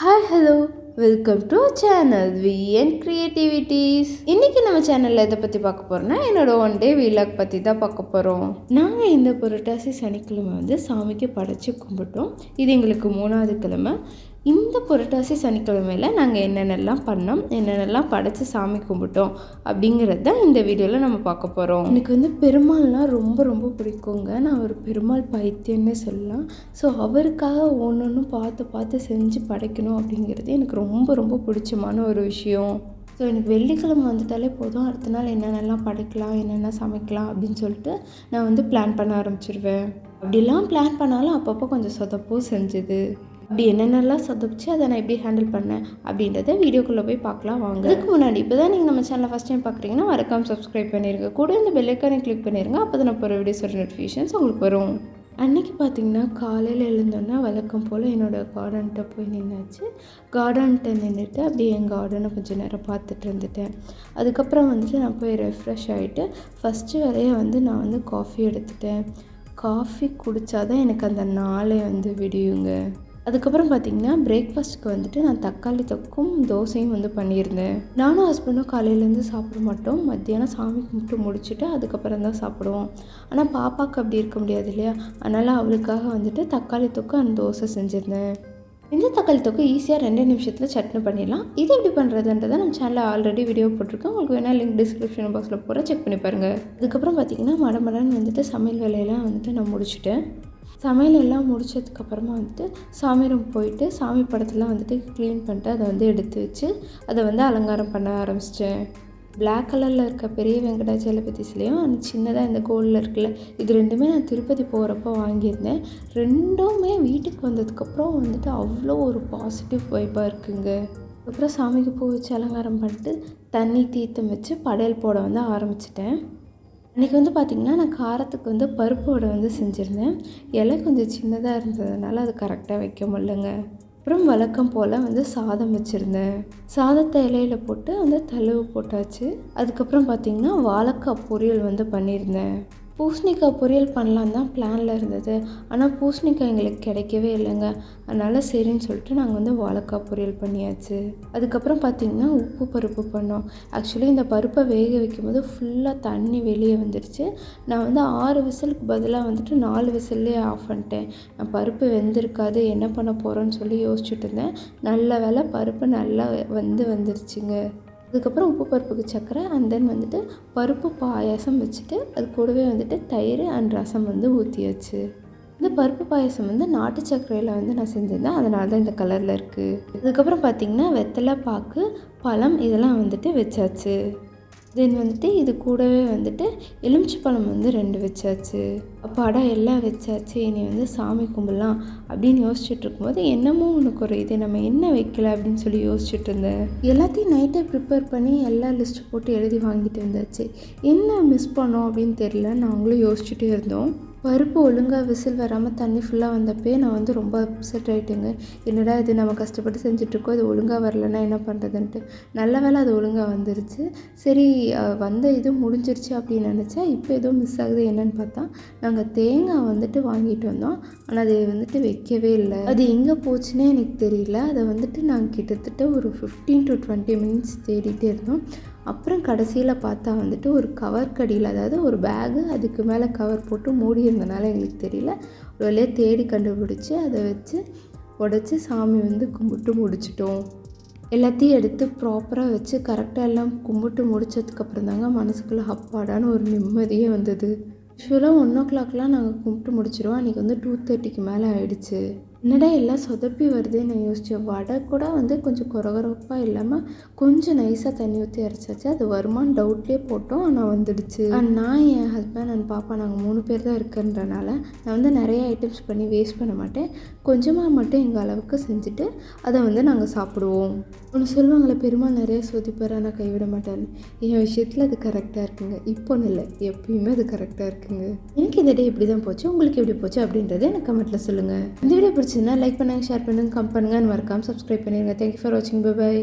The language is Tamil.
Hi hello welcome to channel V N Creativities இன்றைக்கி நம்ம சேனலில் எதை பற்றி பார்க்க போகிறோம்னா என்னோட ஒன் டே வீலாக் பற்றி தான் பார்க்க போகிறோம் நாங்கள் இந்த புரட்டாசி சனிக்கிழமை வந்து சாமிக்கு படைச்சி கும்பிட்டோம். இது எங்களுக்கு மூணாவது கிழமை. இந்த புரட்டாசி சனிக்கிழமையில் நாங்கள் என்னென்னலாம் பண்ணோம் என்னென்னலாம் படைத்து சாமி கும்பிட்டோம் அப்படிங்கிறது தான் இந்த வீடியோவில் நம்ம பார்க்க போகிறோம் எனக்கு வந்து பெருமாள்னால் ரொம்ப ரொம்ப பிடிக்குங்க. நான் ஒரு பெருமாள் பைத்தியம்னு சொல்லலாம். ஸோ அவருக்காக ஒன்று பார்த்து பார்த்து செஞ்சு படைக்கணும் அப்படிங்கிறது எனக்கு ரொம்ப ரொம்ப பிடிச்சமான ஒரு விஷயம். ஸோ எனக்கு வெள்ளிக்கிழமை வந்துட்டாலே போதும். அடுத்த நாள் என்னென்னலாம் படைக்கலாம் என்னென்ன சமைக்கலாம் அப்படின்னு சொல்லிட்டு நான் வந்து பிளான் பண்ண ஆரம்பிச்சிருவேன். அப்படிலாம் பிளான் பண்ணாலும் அப்பப்போ கொஞ்சம் சொதப்பும் செஞ்சுது. அப்படி என்னென்னலாம் சொதப்பிச்சு அதை நான் எப்படி ஹேண்டில் பண்ணேன் அப்படின்றத வீடியோக்குள்ளே போய் பார்க்கலாம் வாங்க. அதுக்கு முன்னாடி இப்போ தான் நீங்கள் நம்ம சேனலை ஃபஸ்ட் டைம் பார்க்குறீங்கன்னா மறக்காம சப்ஸ்கிரைப் பண்ணிடுங்க கூட இந்த பெல்லைக்கானை கிளிக் பண்ணிடுங்க அப்போ தான் நான் போகிற வீடியோஸோட நோட்டிஃபிகேஷன்ஸ் உங்களுக்கு வரும். அன்றைக்கி பார்த்தீங்கன்னா காலையில் எழுந்தோன்னா வழக்கம் போல் என்னோடய கார்டன்கிட்ட போய் நின்னாச்சு. கார்டன்கிட்ட நின்றுட்டு அப்படியே என் கார்டனை கொஞ்சம் நேரம் பார்த்துட்டு இருந்துட்டேன். அதுக்கப்புறம் வந்துட்டு நான் போய் ரெஃப்ரெஷ் ஆகிட்டு ஃபஸ்ட்டு வேலையை வந்து நான் வந்து காஃபி எடுத்துட்டேன். காஃபி குடித்தாதான் எனக்கு அந்த நாளே வந்து விடியுங்க. அதுக்கப்புறம் பார்த்தீங்கன்னா பிரேக்ஃபாஸ்ட்டுக்கு வந்துட்டு நான் தக்காளி தொக்கும் தோசையும் வந்து பண்ணியிருந்தேன். நானும் ஹஸ்பண்டும் காலையிலேருந்து சாப்பிட மாட்டோம். மத்தியானம் சாமி கும்பிட்டு முடிச்சுட்டு அதுக்கப்புறம் தான் சாப்பிடுவோம். ஆனால் பாப்பாவுக்கு அப்படி இருக்க முடியாது இல்லையா? அதனால் அவளுக்காக வந்துட்டு தக்காளி தொக்கு அந்த தோசை செஞ்சுருந்தேன். இந்த தக்காளி தொக்கு ஈஸியாக ரெண்டு நிமிஷத்தில் சட்னி பண்ணிடலாம். இது எப்படி பண்ணுறதுன்றதை நம்ம சேனலில் ஆல்ரெடி வீடியோ போட்டிருக்கோம். உங்களுக்கு வேணால் லிங்க் டிஸ்கிரிப்ஷன் பாக்ஸில் போகிற செக் பண்ணி பாருங்கள் அதுக்கப்புறம் பார்த்தீங்கன்னா மடமடன்னு வந்துட்டு சமையல் வேலையெல்லாம் வந்துட்டு நான் முடிச்சுட்டேன். சமையல் எல்லாம் முடித்ததுக்கப்புறமா வந்துட்டு சாமி ரூம் போயிட்டு சாமி படத்தெல்லாம் வந்துட்டு க்ளீன் பண்ணிட்டு அதை வந்து எடுத்து வச்சு அதை வந்து அலங்காரம் பண்ண ஆரம்பிச்சிட்டேன். பிளாக் கலரில் இருக்க பெரிய வெங்கடாச்சலபதி சிலையும் அந்த சின்னதாக இந்த கோல்டில் இருக்குல்ல இது ரெண்டுமே நான் திருப்பதி போகிறப்போ வாங்கியிருந்தேன். ரெண்டுமே வீட்டுக்கு வந்ததுக்கப்புறம் வந்துட்டு அவ்வளோ ஒரு பாசிட்டிவ் வைப்பாக இருக்குங்க. அப்புறம் சாமிக்கு பூ வச்சு அலங்காரம் பண்ணிட்டு தண்ணி தீர்த்தம் வச்சு படையல் போட வந்து ஆரம்பிச்சிட்டேன். இன்றைக்கி வந்து பார்த்திங்கன்னா நான் காரத்துக்கு வந்து பருப்பு வடை வந்து செஞ்சுருந்தேன். இலை கொஞ்சம் சின்னதாக இருந்ததுனால அது கரெக்டாக வைக்க முடியலங்க. அப்புறம் வழக்கம் போல் வந்து சாதம் வச்சுருந்தேன். சாதத்தை இலையில் போட்டு வந்து தழுவு போட்டாச்சு. அதுக்கப்புறம் பார்த்திங்கன்னா வாழைக்காய் பொரியல் வந்து பண்ணியிருந்தேன். பூசணிக்காய் பொரியல் பண்ணலான் தான் பிளானில் இருந்தது. ஆனால் பூசணிக்காய் எங்களுக்கு கிடைக்கவே இல்லைங்க. அதனால் சரின்னு சொல்லிட்டு நாங்கள் வந்து வாழைக்காய் பொரியல் பண்ணியாச்சு. அதுக்கப்புறம் பார்த்திங்கன்னா உப்பு பருப்பு பண்ணோம். ஆக்சுவலி இந்த பருப்பை வேக வைக்கும்போது ஃபுல்லாக தண்ணி வெளியே வந்துடுச்சு நான் வந்து ஆறு விசிலுக்கு பதிலாக வந்துட்டு நாலு விசில்லே ஆஃப் பண்ணிட்டேன். நான் பருப்பு வெந்திருக்காது என்ன பண்ண போகிறோன்னு சொல்லி யோசிச்சுட்டு இருந்தேன். நல்ல வேலை பருப்பு நல்லா வந்து வந்துருச்சுங்க. அதுக்கப்புறம் உப்பு பருப்புக்கு சக்கரை அண்ட் தென் வந்துட்டு பருப்பு பாயாசம் வச்சுட்டு அது கூடவே வந்துட்டு தயிர் அண்ட் ரசம் வந்து ஊற்றியாச்சு இந்த பருப்பு பாயசம் வந்து நாட்டு சர்க்கரையில் வந்து நான் செஞ்சிருந்தேன் அதனால தான் இந்த கலரில் இருக்குது அதுக்கப்புறம் பார்த்திங்கன்னா வெத்தலை பாக்கு பழம் இதெல்லாம் வந்துட்டு வச்சாச்சு. தென் வந்துட்டு இது கூடவே வந்துட்டு எலுமிச்சி பழம் வந்து ரெண்டு வச்சாச்சு. அப்பாடா எல்லாம் வச்சாச்சு இனி வந்து சாமி கும்பிடலாம் அப்படின்னு யோசிச்சுட்டு இருக்கும்போது என்னமோ உனக்கு ஒரு இது நம்ம என்ன வைக்கல அப்படின்னு சொல்லி யோசிச்சுட்டு இருந்தேன். எல்லாத்தையும் நைட்டே ப்ரிப்பேர் பண்ணி எல்லா லிஸ்ட்டு போட்டு எழுதி வாங்கிட்டு வந்தாச்சு. என்ன மிஸ் பண்ணோம் அப்படின்னு தெரியல நாங்களும் யோசிச்சுட்டே இருந்தோம். பருப்பு ஒழுங்காக விசில் வராமல் தண்ணி ஃபுல்லாக வந்தப்பே நான் வந்து ரொம்ப அப்செட் ஆகிட்டேங்க என்னடா இது நம்ம கஷ்டப்பட்டு செஞ்சிட்ருக்கோம் அது ஒழுங்காக வரலன்னா என்ன பண்ணுறதுன்ட்டு நல்ல வேலை அது ஒழுங்காக வந்துருச்சு. சரி வந்த இது முடிஞ்சிருச்சு அப்படின்னு நினச்சா இப்போ ஏதோ மிஸ் ஆகுது என்னன்னு பார்த்தா நாங்கள் தேங்காய் வந்துட்டு வாங்கிட்டு வந்தோம். ஆனால் அது வந்துட்டு வைக்கவே இல்லை. அது எங்கே போச்சுன்னே எனக்கு தெரியல. அதை வந்துட்டு நாங்கள் கிட்டத்தட்ட ஒரு ஃபிஃப்டீன் டு டுவெண்ட்டி மினிட்ஸ் தேடிட்டே இருந்தோம். அப்புறம் கடைசியில் பார்த்தா வந்துட்டு ஒரு கவர் கடியில் அதாவது ஒரு பேகு அதுக்கு மேலே கவர் போட்டு மூடி இருந்தனால எங்களுக்கு தெரியல. ஒரு வழியாக தேடி கண்டுபிடிச்சி அதை வச்சு உடச்சி சாமி வந்து கும்பிட்டு முடிச்சிட்டோம். எல்லாத்தையும் எடுத்து ப்ராப்பராக வச்சு கரெக்டாக எல்லாம் கும்பிட்டு முடிச்சதுக்கப்புறம் தாங்க மனசுக்குள்ளே அப்பாடான ஒரு நிம்மதியே வந்தது. யூஸ்வலாக ஒன் ஓ கிளாக்லாம் நாங்கள் கும்பிட்டு முடிச்சிடுவோம் அன்றைக்கி வந்து டூ தேர்ட்டிக்கு மேலே ஆகிடுச்சு என்னடா எல்லாம் சொதப்பி வருதே நான் யோசித்தேன் வடை கூட வந்து கொஞ்சம் குறகுறப்பாக இல்லாமல் கொஞ்சம் நைஸாக தண்ணி ஊற்றி அரைச்சாச்சு. அது வருமானு டவுட்லேயே போட்டோம் ஆனால் வந்துடுச்சு. நான் என் ஹஸ்பண்ட் அண்ட் பாப்பா நாங்கள் மூணு பேர் தான் இருக்குன்றனால நான் வந்து நிறைய ஐட்டம்ஸ் பண்ணி வேஸ்ட் பண்ண மாட்டேன். கொஞ்சமாக மட்டும் எங்கள் அளவுக்கு செஞ்சுட்டு அதை வந்து நாங்கள் சாப்பிடுவோம். ஒன்று சொல்லுவாங்களே பெருமாள் நிறைய சொதிப்பார் ஆனால் கைவிட மாட்டார்னு என் விஷயத்தில் அது கரெக்டாக இருக்குங்க. இப்போன்னு இல்லை எப்பயுமே அது கரெக்டாக இருக்குங்க. எனக்கு இந்த டே இப்படி தான் போச்சு உங்களுக்கு எப்படி போச்சு அப்படின்றத எனக்கு கமெண்ட்டில் சொல்லுங்கள் இந்த வீடியோ பிடிச்சதுன்னா லைக் பண்ணுங்கள் ஷேர் பண்ணுங்கள் கம் பண்ணுங்கள் மறக்காமல் சப்ஸ்கிரைப் பண்ணிடுங்க தேங்க்யூ ஃபார் வாட்சிங் பை பாய்